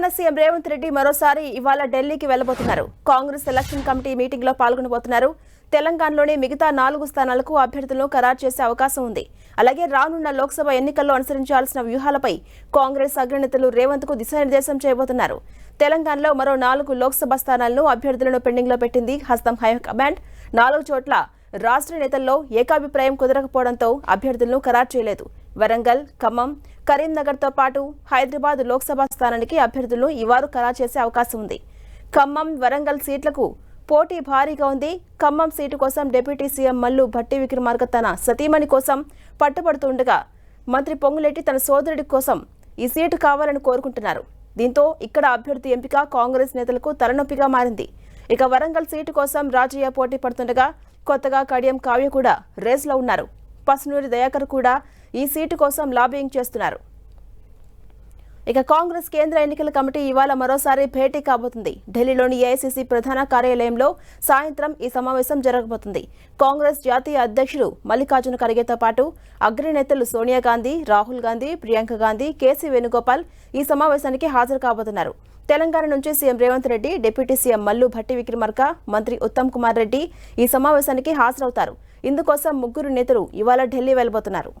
Telangana CM Revanth Reddy మరోసారి ఇవాళ ఢిల్లీకి వెళ్ళబోతున్నారు కాంగ్రెస్ ఎలక్షన్ కమిటీ మీటింగ్లో పాల్గొనబోతున్నారు. తెలంగాణలోని మిగతా నాలుగు స్థానాలకు అభ్యర్థులను ఖరారు చేసే అవకాశం ఉంది. అలాగే రానున్న లోక్సభ ఎన్నికల్లో అనుసరించాల్సిన వ్యూహాలపై కాంగ్రెస్ అగ్రనేతలు రేవంత్కు దిశానిర్దేశం చేయబోతున్నారు. తెలంగాణలో మరో నాలుగు లోక్సభ స్థానాలను అభ్యర్థులను పెండింగ్లో పెట్టింది హస్తం హైకమాండ్ నాలుగు చోట్ల రాష్ట్ర నేతల్లో ఏకాభిప్రాయం కుదరకపోవడంతో అభ్యర్థులను ఖరారు చేయలేదు. వరంగల్ ఖమ్మం కరీంనగర్తో పాటు హైదరాబాద్ లోక్సభ స్థానానికి అభ్యర్థులను ఈవారు ఖరారు చేసే అవకాశం ఉంది. ఖమ్మం వరంగల్ సీట్లకు పోటీ భారీగా ఉంది. ఖమ్మం సీటు కోసం డిప్యూటీ సీఎం మల్లు భట్టి విక్రమార్క తన సతీమణి కోసం పట్టుబడుతుండగా మంత్రి పొంగులేటి తన సోదరుడి కోసం ఈ సీటు కావాలని కోరుకుంటున్నారు. దీంతో ఇక్కడ అభ్యర్థి ఎంపిక కాంగ్రెస్ నేతలకు తలనొప్పిగా మారింది. ఇక వరంగల్ సీటు కోసం రాజయ్య పోటీ పడుతుండగా కొత్తగా కడియం కావ్య కూడా రేస్లో ఉన్నారు. పసునూరి దయాకర్ కూడా ఈ సీటు కోసం లాబింగ్ చేస్తున్నారు. ఇక కాంగ్రెస్ కేంద్ర ఎన్నికల కమిటీ ఇవాళ మరోసారి భేటీ కాబోతుంది. ఢిల్లీలోని ఏఐసీసీ ప్రధాన కార్యాలయంలో సాయంత్రం ఈ సమావేశం జరగబోతుంది. కాంగ్రెస్ జాతీయ అధ్యక్షుడు మల్లికార్జున ఖర్గేతో పాటు అగ్రనేతలు సోనియా గాంధీ రాహుల్ గాంధీ ప్రియాంక గాంధీ కేసీ వేణుగోపాల్ ఈ సమావేశానికి హాజరు కాబోతున్నారు. తెలంగాణ నుంచి CM Revanth Reddy deputy CM Mallu Bhatti Vikramarka మంత్రి ఉత్తమ్ కుమార్ రెడ్డి ఈ సమావేశానికి హాజరవుతారు. ఇందుకోసం ముగ్గురు నేతలు ఇవాళ ఢిల్లీ వెళ్ళబోతున్నారు